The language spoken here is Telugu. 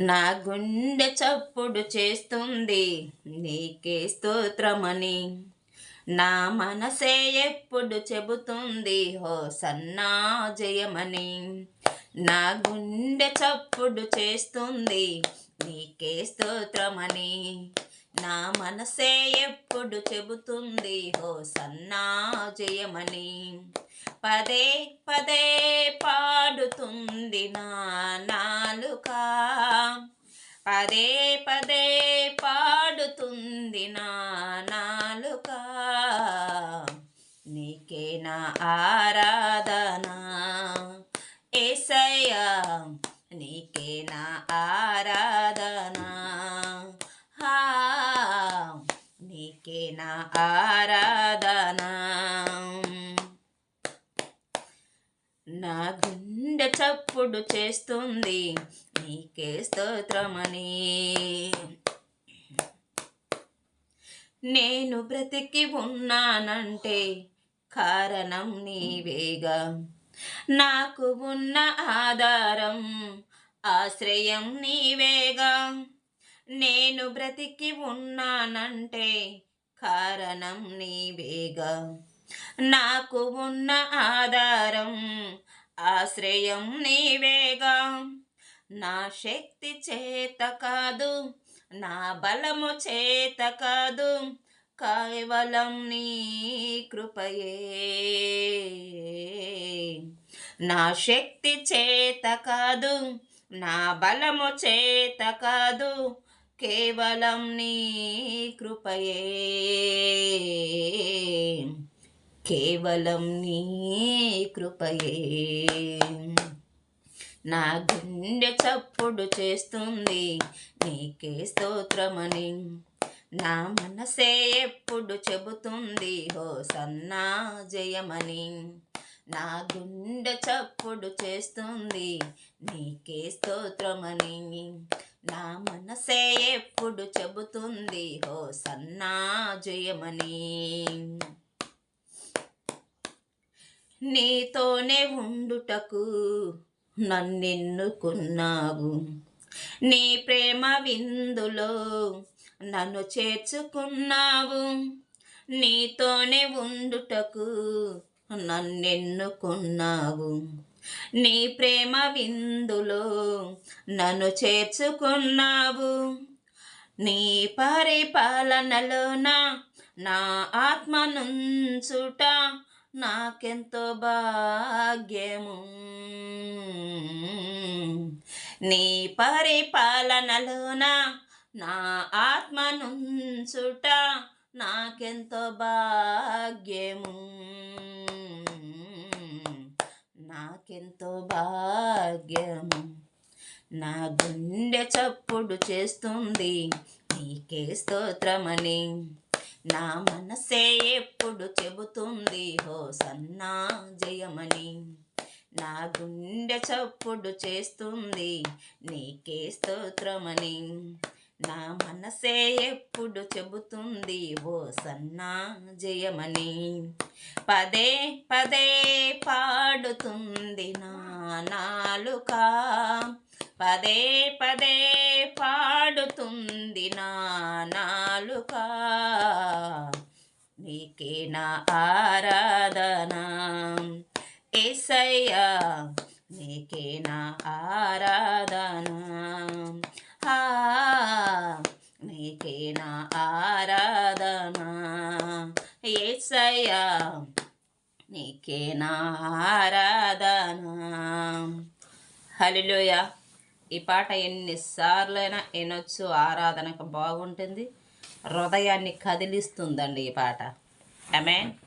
నా గుండె చప్పుడు చేస్తుంది. నీకే స్తోత్రమని. నా మనసే ఎప్పుడు చెబుతుంది. హో సన్నా జయమని నా గుండె చప్పుడు చేస్తుంది. నీకే స్తోత్రమని. నా మనసే ఎప్పుడు చెబుతుంది. హో సన్నా జయమని పదే పదే పాడుతుంది నా నాలుక. పదే పదే పాడుతుంది నా నాలుక. నీకే నా ఆరాధన. ఏసయ్యా నీకే నా ఆరాధన. నీకే నా ఆరా నా గుండె చప్పుడు చేస్తుంది. నీకే స్తోత్రమని. నేను బ్రతికి ఉన్నానంటే కారణం నీవేగా. నాకు ఉన్న ఆధారం ఆశ్రయం నీవేగా. నేను బ్రతికి ఉన్నానంటే కారణం నీవేగా. నాకు ఉన్న ఆధారం ఆశ్రయం నీవేగా. నా శక్తి చేత కాదు నా బలము చేత కాదు కేవలం నీ కృపయే. నా శక్తి చేత కాదు నా బలము చేత కాదు కేవలం నీ కృపయే. కేవలం నీ కృపయే. నా గుండె చప్పుడు చేస్తుంది నీకే స్తోత్రమని. నా మనసే ఎప్పుడు చెబుతుంది హో సన్నా జయమని. నా గుండె చప్పుడు చేస్తుంది నీకే స్తోత్రమని. నా మనసే ఎప్పుడు చెబుతుంది హో సన్నా జయమని. నీతోనే ఉండుటకు నన్నెన్నుకున్నావు? నీ ప్రేమ విందులో నన్ను చేర్చుకున్నావు? నీతోనే ఉండుటకు నన్నెన్నుకున్నావు? నీ ప్రేమ విందులో నన్ను చేర్చుకున్నావు? నీ పరిపాలనలోన నా ఆత్మనుంచుట నాకెంతో భాగ్యము. నీ పరిపాలనలోన నా ఆత్మనుంచుట నాకెంతో భాగ్యము. నాకెంతో భాగ్యము. నా గుండె చప్పుడు చేస్తుంది నీకే స్తోత్రమని. నా మనసే ఎప్పుడు చెబుతుంది హో సన్నా జయమని నా గుండె చప్పుడు చేస్తుంది నీకే స్తోత్రమని నా మనసే ఎప్పుడు చెబుతుంది ఓ సన్నా జయమని పదే పదే పాడుతుంది నా నాలుక పదే పదే పాడుతుంది నా నాలుక. నీకే నా ఆరాధన? ఏసయ్యా నీకే నా ఆరాధన? ఆ, నీకే నా ఆరాధన? ఏసయ్యా నీకే నా ఆరాధన? హలిలోయ ఈ పాట ఎన్నిసార్లైనా వినొచ్చు. ఆరాధనకు బాగుంటుంది. హృదయాన్ని కదిలిస్తుందండి ఈ పాట. Amen.